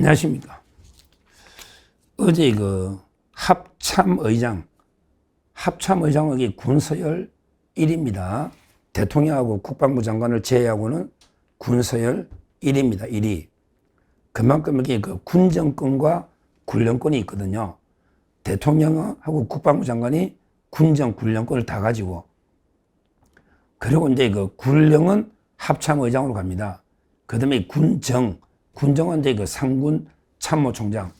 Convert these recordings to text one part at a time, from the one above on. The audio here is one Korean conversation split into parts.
안녕하십니까. 어제 그 합참의장, 합참의장에게 군서열 1위입니다. 대통령하고 국방부 장관을 제외하고는 군서열 1위입니다. 1위. 그만큼 이게 그 군정권과 군령권이 있거든요. 대통령하고 국방부 장관이 군정, 군령권을 다 가지고 그리고 이제 그 군령은 합참의장으로 갑니다. 그 다음에 군정, 이제 그 상군 참모총장,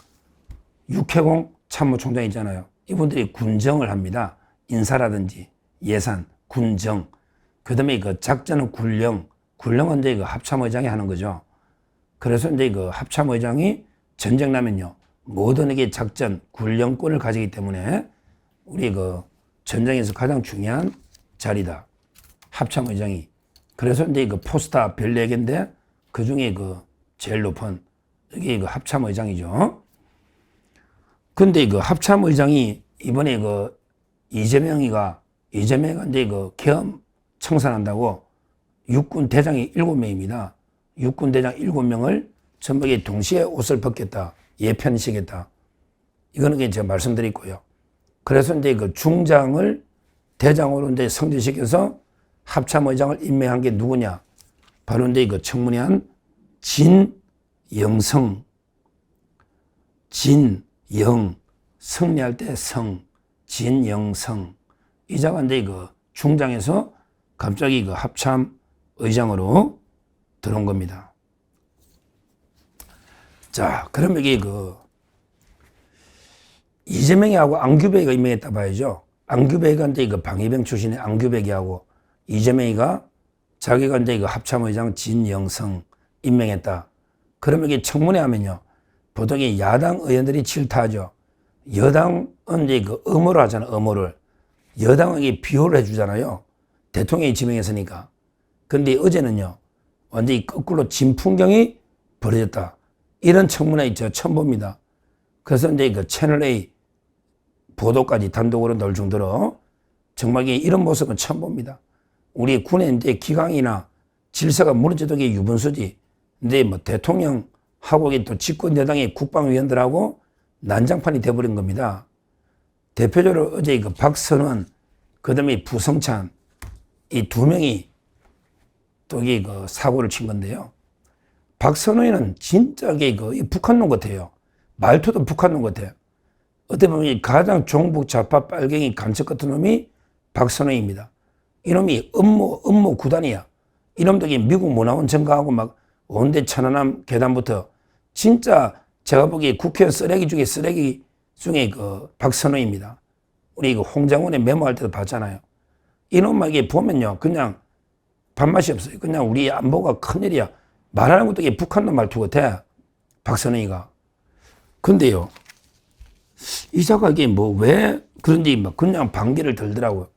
육해공 참모총장 있잖아요. 이분들이 군정을 합니다. 인사라든지 예산, 군정. 그 다음에 그 작전은 군령, 군령은 이제 그 합참의장이 하는 거죠. 그래서 이제 그 합참의장이 전쟁 나면요. 모든 에게 작전, 군령권을 가지기 때문에 우리 그 전쟁에서 가장 중요한 자리다. 합참의장이. 그래서 이제 그 포스타 별 4개인데 그 중에 그 제일 높은 이게 그 합참 의장이죠. 근데 그 합참 의장이 이번에 그 이재명이가 이제 그 계엄 청산한다고 육군 대장이 7명입니다. 육군 대장 7명을 전부 동시에 옷을 벗겠다. 예편시겠다. 이거는 제가 말씀드렸고요. 그래서 이제 그 중장을 대장으로 이제 성진시켜서 합참의장을 임명한 게 누구냐? 바로 이제 그 청문회한 진 영성, 진 영, 승리할 때 성, 진 영 성. 이자가 이제 그 중장에서 갑자기 그 합참 의장으로 들어온 겁니다. 자, 그럼 이게 그 이재명이하고 안규백이가 임명했다 봐야죠. 안규백이 이제 그 방위병 출신의 안규백이하고 이재명이가 자기가 그 합참의장 진영성 임명했다. 그러면 이게 청문회 하면요. 보통 이 야당 의원들이 질타하죠. 여당은 이제 그 의무를 하잖아, 의무를. 여당에게 비호를 해주잖아요. 대통령이 지명했으니까. 근데 어제는요. 완전히 거꾸로 진풍경이 벌어졌다. 이런 청문회 저 처음 봅니다. 그래서 이제 그 채널A 보도까지 단독으로 넣을 정도로 정말 이런 모습은 처음 봅니다. 우리 군의 이제 기강이나 질서가 무너져도 게 유분수지. 근데 뭐 대통령하고 또 집권 여당의 국방위원들하고 난장판이 돼버린 겁니다. 대표적으로 어제 그 박선원, 그 다음에 부성찬, 이 두 명이 또 이게 그 사고를 친 건데요. 박선원이는 진짜 그 북한놈 같아요. 말투도 북한놈 같아요. 어떻게 보면 가장 종북 좌파 빨갱이 간첩 같은 놈이 박선원입니다. 이놈이 업무, 업무 구단이야. 이놈들이 미국 문화원 증가하고 막 온대 천안함 계단부터 진짜 제가 보기에 국회의원 쓰레기 중에 쓰레기 중에 그 박선호입니다. 우리 그 홍장원의 메모할 때도 봤잖아요. 이놈에게 보면요. 그냥 밥맛이 없어요. 그냥 우리 안보가 큰일이야. 말하는 것도 이게 북한놈 말투 같아. 박선호이가. 근데요. 이사가 이게 뭐 왜 그런지 막 그냥 반기를 들더라고요.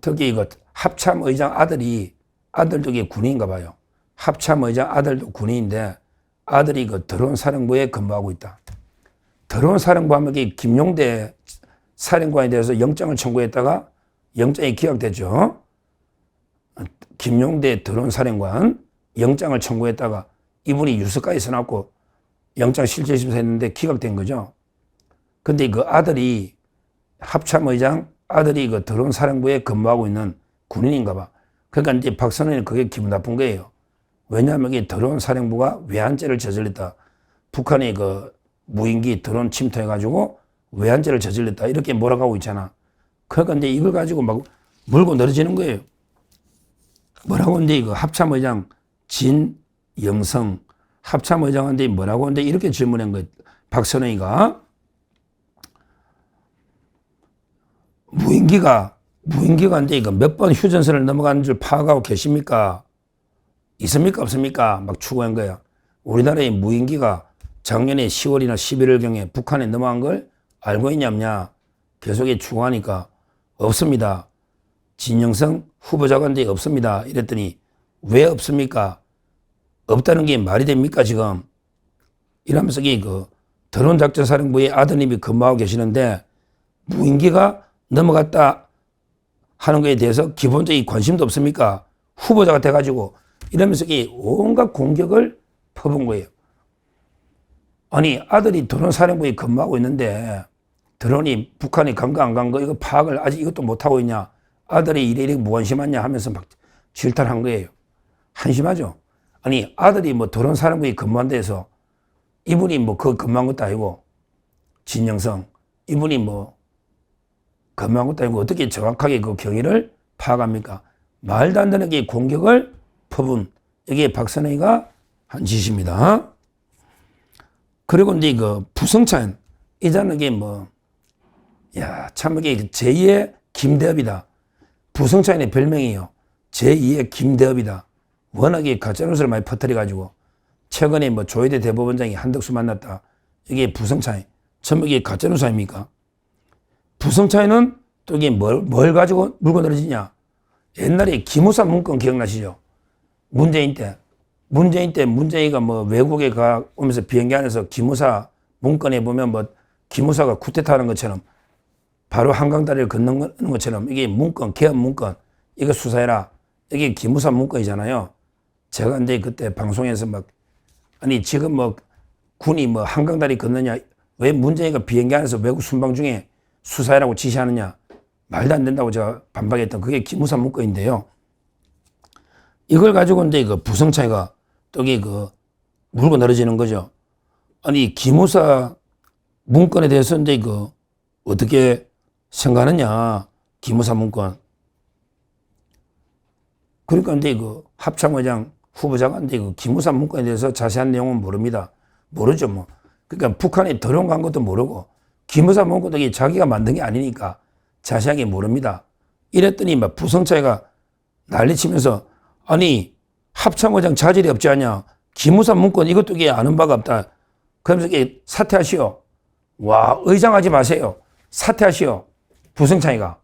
특히 이거 합참 의장 아들이 아들도 이게 군인인가 봐요. 합참의장 아들도 군인인데 아들이 그 드론 사령부에 근무하고 있다. 드론 사령부 하면 김용대 사령관에 대해서 영장을 청구했다가 영장이 기각됐죠. 김용대 드론 사령관 영장을 청구했다가 이분이 유서까지 써놨고 영장 실질심사 했는데 기각된 거죠. 근데 그 아들이 합참의장 아들이 그 드론 사령부에 근무하고 있는 군인인가 봐. 그러니까 이제 박선원이 그게 기분 나쁜 거예요. 왜냐하면 이 드론 사령부가 외환죄를 저질렀다. 북한이 그 무인기 드론 침투해가지고 외환죄를 저질렀다. 이렇게 몰아가고 있잖아. 그러니까 이제 이걸 가지고 막 물고 늘어지는 거예요. 뭐라고 이제 그 합참의장 진영성 합참의장한테 뭐라고 하는데 이렇게 질문한 거예요. 박선영이가 무인기가 무인기가 이제 이거 몇 번 휴전선을 넘어가는 줄 파악하고 계십니까? 있습니까? 없습니까? 막 추구한 거야. 우리나라의 무인기가 작년에 10월이나 11월경에 북한에 넘어간 걸 알고 있냐 없냐 계속 추구하니까 없습니다. 진영성 후보자가 인데 없습니다. 이랬더니 왜 없습니까? 없다는 게 말이 됩니까 지금? 이러면서 그 드론 작전 사령부의 아드님이 근무하고 계시는데 무인기가 넘어갔다 하는 것에 대해서 기본적인 관심도 없습니까? 후보자가 돼가지고 이러면서 온갖 공격을 퍼본 거예요. 아니 아들이 드론 사령부에 근무하고 있는데 드론이 북한이 간거 안 간 거 이거 파악을 아직 이것도 못 하고 있냐 아들이 이래 이래 무관심하냐 하면서 막 질타한 거예요. 한심하죠. 아니 아들이 뭐 드론 사령부에 근무한 데서 이분이 뭐 그 근무한 것도 아니고 진영성 이분이 뭐 근무한 것도 아니고 어떻게 정확하게 그 경위를 파악합니까? 말도 안 되는 게 공격을 퍼분 이게 박선혜가 한 짓입니다. 그리고 이제 그 부성찬 이자는 게 뭐, 야, 참 이게 제2의 김대엽이다. 부성찬의 별명이요. 제2의 김대엽이다. 워낙에 가짜뉴스를 많이 퍼뜨려가지고 최근에 뭐 조혜대 대법원장이 한덕수 만났다. 이게 부성차이. 전부 이게 가짜뉴스 아닙니까? 부성차이는 또 이게 뭘, 뭘 가지고 물고 늘어지냐? 옛날에 기무사 문건 기억나시죠? 문재인 때. 문재인 때 문재인이가 뭐 외국에 가 오면서 비행기 안에서 기무사 문건에 보면 뭐 기무사가 쿠데타 하는 것처럼 바로 한강 다리를 걷는 것처럼 이게 문건, 개헌 문건, 이거 수사해라. 이게 기무사 문건이잖아요. 제가 이제 그때 방송에서 막 아니 지금 뭐 군이 뭐 한강 다리 걷느냐 왜 문재인가 비행기 안에서 외국 순방 중에 수사해라고 지시하느냐 말도 안 된다고 제가 반박했던 그게 기무사 문건인데요. 이걸 가지고 이제 그 부성 차이가 떡이 그 물고 늘어지는 거죠. 아니 기무사 문건에 대해서 이제 그 어떻게 생각하느냐 기무사 문건. 그러니까 이제 그 합참의장 후보자가 이제 그 기무사 문건에 대해서 자세한 내용은 모릅니다. 모르죠 뭐. 그러니까 북한에 들어온 간 것도 모르고 기무사 문건도 자기가 만든 게 아니니까 자세하게 모릅니다. 이랬더니 막 부성 차이가 난리치면서 아니 합참의장 자질이 없지 않냐. 기무사 문건 이것도 이게 아는 바가 없다. 그러면서 사퇴하시오. 와 의장하지 마세요. 사퇴하시오. 부성차이가.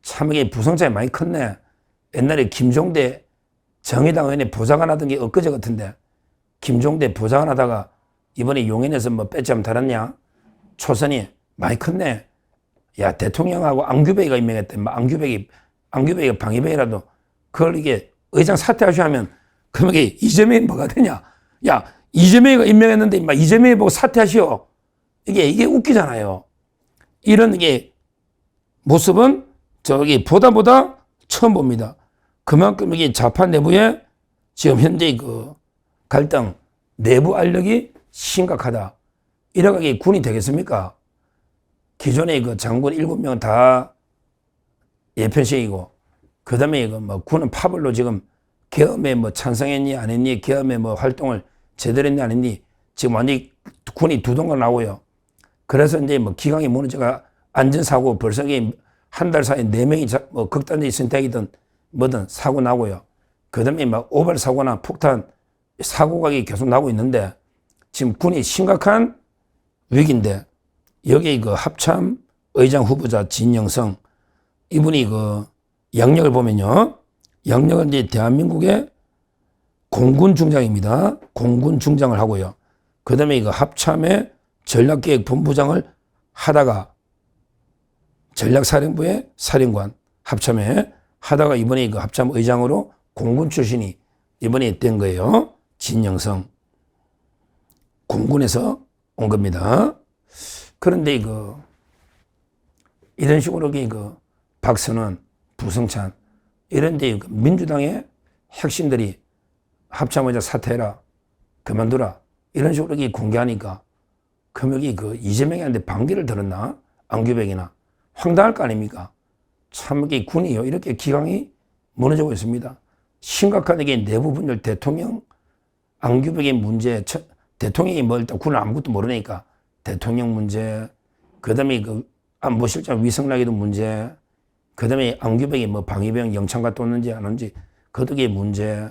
참 이게 부성차이 많이 컸네. 옛날에 김종대 정의당 의원이 보좌관 하던 게 엊그제 같은데 김종대 보좌관 하다가 이번에 용인에서 뭐 빼짬 달았냐? 초선이 많이 컸네. 야 대통령하고 안규백이가 임명했대. 뭐 안규백이 안규백이 방위백이라도 그걸 이게 의장 사퇴하셔 하면 그럼 이게 이재명이 뭐가 되냐? 야 이재명이가 임명했는데 막 이재명이 보고 사퇴하시오. 이게 이게 웃기잖아요. 이런 게 모습은 저기 보다 보다 처음 봅니다. 그만큼 이게 좌파 내부에 지금 현재 그 갈등, 내부 알력이 심각하다. 이러게 군이 되겠습니까? 기존의 그 장군 일곱 명은 다 예편식이고, 그 다음에 그뭐 군은 파벌로 지금 계엄에 뭐 찬성했니 안 했니, 계엄에 뭐 활동을 제대로 했니 안 했니, 지금 완전히 군이 두 동강 나오고요. 그래서 이제 뭐 기강이 무너져가 안전사고 벌써 한 달 사이에 네 명이 뭐 극단적인 선택이든 뭐든 사고 나고요. 그 다음에 막 오발 사고나 폭탄 사고가 계속 나고 있는데 지금 군이 심각한 위기인데 여기 그 합참 의장 후보자 진영성 이분이 그 양력을 보면요. 양력은 이제 대한민국의 공군 중장입니다. 공군 중장을 하고요. 그 다음에 이거 합참의 전략기획 본부장을 하다가 전략사령부의 사령관 합참에 하다가 이번에 그 합참 의장으로 공군 출신이 이번에 된 거예요. 진영성. 공군에서 온 겁니다. 그런데 그 이런 식으로 그 박선원, 부성찬 이런 데 민주당의 핵심들이 합참의장 사퇴해라, 그만두라 이런 식으로 공개하니까 그럼 여기 그 이재명이한테 반기를 들었나? 안규백이나 황당할 거 아닙니까? 참 이게 군이요 이렇게 기강이 무너지고 있습니다. 심각한 이게 내부 분열 대통령 안규백의 문제 대통령이 뭐 일단 군은 아무것도 모르니까 대통령 문제 그다음에 그 안보실장 위성락에도 문제 그 다음에 안규백이 뭐 방위병 영창 갔다 왔는지 안 왔는지 그덕의 문제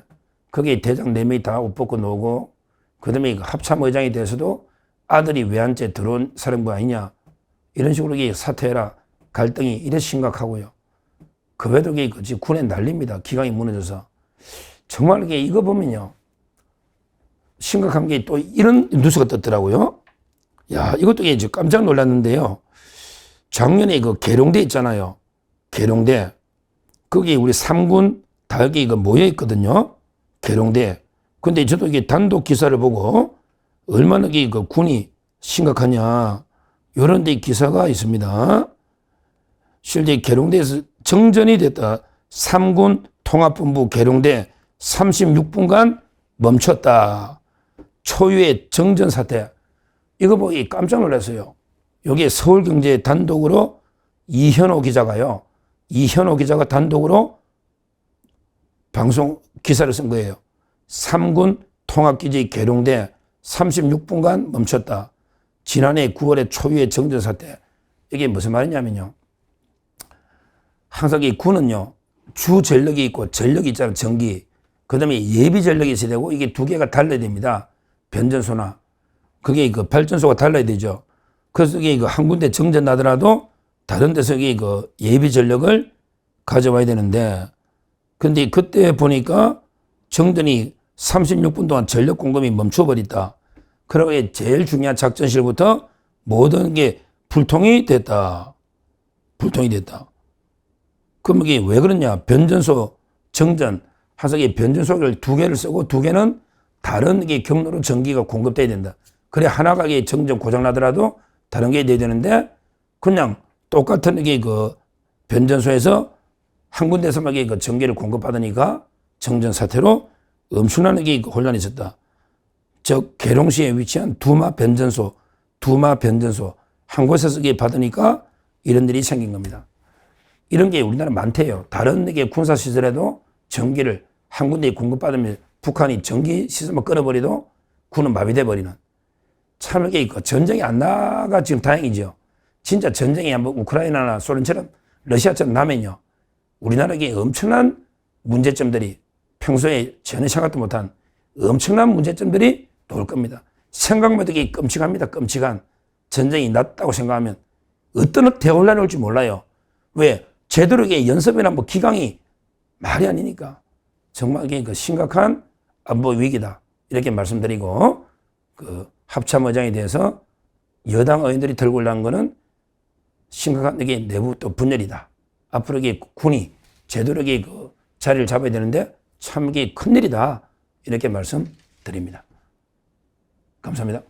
거기에 대장 네 명이 다 옷 벗고 노고 그 다음에 그 합참의장에 대해서도 아들이 외환죄 들어온 사령부 아니냐 이런 식으로 사퇴해라 갈등이 이래 심각하고요. 그 외에도 이게 군에 난립니다. 기강이 무너져서 정말 이게 이거 보면요 심각한 게 또 이런 뉴스가 떴더라고요. 야 이것도 이제 깜짝 놀랐는데요. 작년에 그 계룡대 있잖아요. 계룡대 거기 우리 삼군 다역이 그 모여 있거든요. 계룡대. 근데 저도 이게 단독 기사를 보고 얼마나 이그 군이 심각하냐. 이런 데 기사가 있습니다. 실제 계룡대에서 정전이 됐다. 3군 통합본부 계룡대 36분간 멈췄다. 초유의 정전 사태. 이거 보고 깜짝 놀랐어요. 여기에 서울경제 단독으로 이현호 기자가요. 이현호 기자가 단독으로 방송 기사를 쓴 거예요. 3군 통합기지 계룡대 36분간 멈췄다. 지난해 9월에 초유의 정전 사 태. 이게 무슨 말이냐면요. 항상 이 군은요. 주 전력이 있고 전력이 있잖아요. 전기. 그 다음에 예비 전력이 있어야 되고 이게 두 개가 달라야 됩니다. 변전소나. 그게 그 발전소가 달라야 되죠. 그래서 이게 그한 군데 정전 나더라도 다른 데서 그 예비 전력을 가져와야 되는데 근데 그때 보니까 정전이 36분 동안 전력 공급이 멈춰버렸다. 그러고 제일 중요한 작전실부터 모든 게 불통이 됐다. 불통이 됐다. 그럼 이게 왜 그러냐? 변전소 정전 하석이 변전소를 두 개를 쓰고 두 개는 다른 게 경로로 전기가 공급돼야 된다. 그래 하나가 정전 고장 나더라도 다른 게 돼야 되는데 그냥 똑같은 이게 그 변전소에서 한 군데서만 이게 그 전기를 공급받으니까 정전 사태로 엄청난 이게 그 혼란이 있었다. 즉 계룡시에 위치한 두마 변전소, 두마 변전소 한 곳에서 이게 받으니까 이런 일이 생긴 겁니다. 이런 게 우리나라 많대요. 다른 게 군사 시설에도 전기를 한 군데에 공급받으면 북한이 전기 시설만 끊어버리도 군은 마비돼 버리는. 참 이게 그 전쟁이 안 나가 지금 다행이죠. 진짜 전쟁이 한번 우크라이나나 소련처럼 러시아처럼 나면요. 우리나라에게 엄청난 문제점들이 평소에 전혀 생각도 못한 엄청난 문제점들이 나올 겁니다. 생각만 되게 끔찍합니다. 끔찍한 전쟁이 났다고 생각하면 어떤 대혼란이 올지 몰라요. 왜? 제대로 연습이나 뭐 기강이 말이 아니니까 정말 그 심각한 안보 위기다. 이렇게 말씀드리고 그 합참 의장에 대해서 여당 의원들이 들고 올라온 거는 심각한 이게 내부 또 분열이다. 앞으로 이게 군이 제대로 그 자리를 잡아야 되는데 참 이게 큰일이다. 이렇게 말씀드립니다. 감사합니다.